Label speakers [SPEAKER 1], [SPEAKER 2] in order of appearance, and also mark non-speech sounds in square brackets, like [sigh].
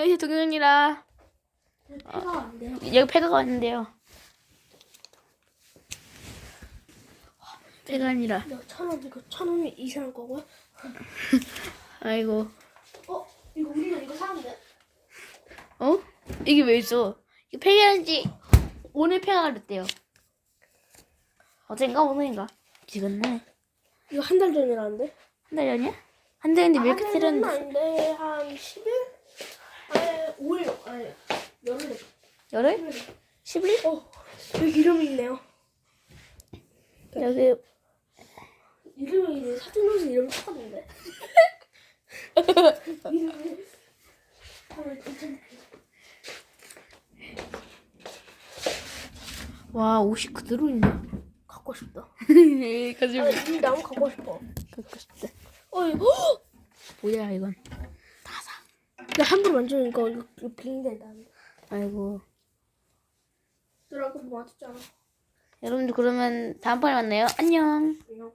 [SPEAKER 1] 여기 동영이라
[SPEAKER 2] 안 돼요.
[SPEAKER 1] 여기 폐가가 왔는데요. 폐가 아니라
[SPEAKER 2] 이거 천 원, 이거 천 원이 이상한 거고요. [laughs]
[SPEAKER 1] 아이고
[SPEAKER 2] 어, 이거 우리가 이거 사는데?
[SPEAKER 1] 어? 이게 왜 있어? 이거 폐가한지 오늘 폐가가 됐대요. 어젠가 오늘인가? 지금네
[SPEAKER 2] 이거 한 달 전이라는데?
[SPEAKER 1] 한 달 전이야? 한 달인데 왜 이렇게
[SPEAKER 2] 한 달은
[SPEAKER 1] 때렸는데?
[SPEAKER 2] 아닌데 한 10일? 아니 5일 아니 열흘
[SPEAKER 1] 열흘? 10일?
[SPEAKER 2] 어 여기 이름이 있네요
[SPEAKER 1] 여기
[SPEAKER 2] 이름이 이제 사진으로서 이름 똑같은데 이름이
[SPEAKER 1] 와 옷이 그대로 있네.
[SPEAKER 2] 갖고 싶다
[SPEAKER 1] 가지고
[SPEAKER 2] 아니 이 나무 갖고 싶어
[SPEAKER 1] 갖고 싶다.
[SPEAKER 2] 어 이거
[SPEAKER 1] 뭐야 이건?
[SPEAKER 2] 나 함부로 만지니까 이거, 이거 빙된다
[SPEAKER 1] 아이고
[SPEAKER 2] 그거 맞았잖아
[SPEAKER 1] 여러분들 그러면 다음번에 만나요. 안녕.
[SPEAKER 2] 안녕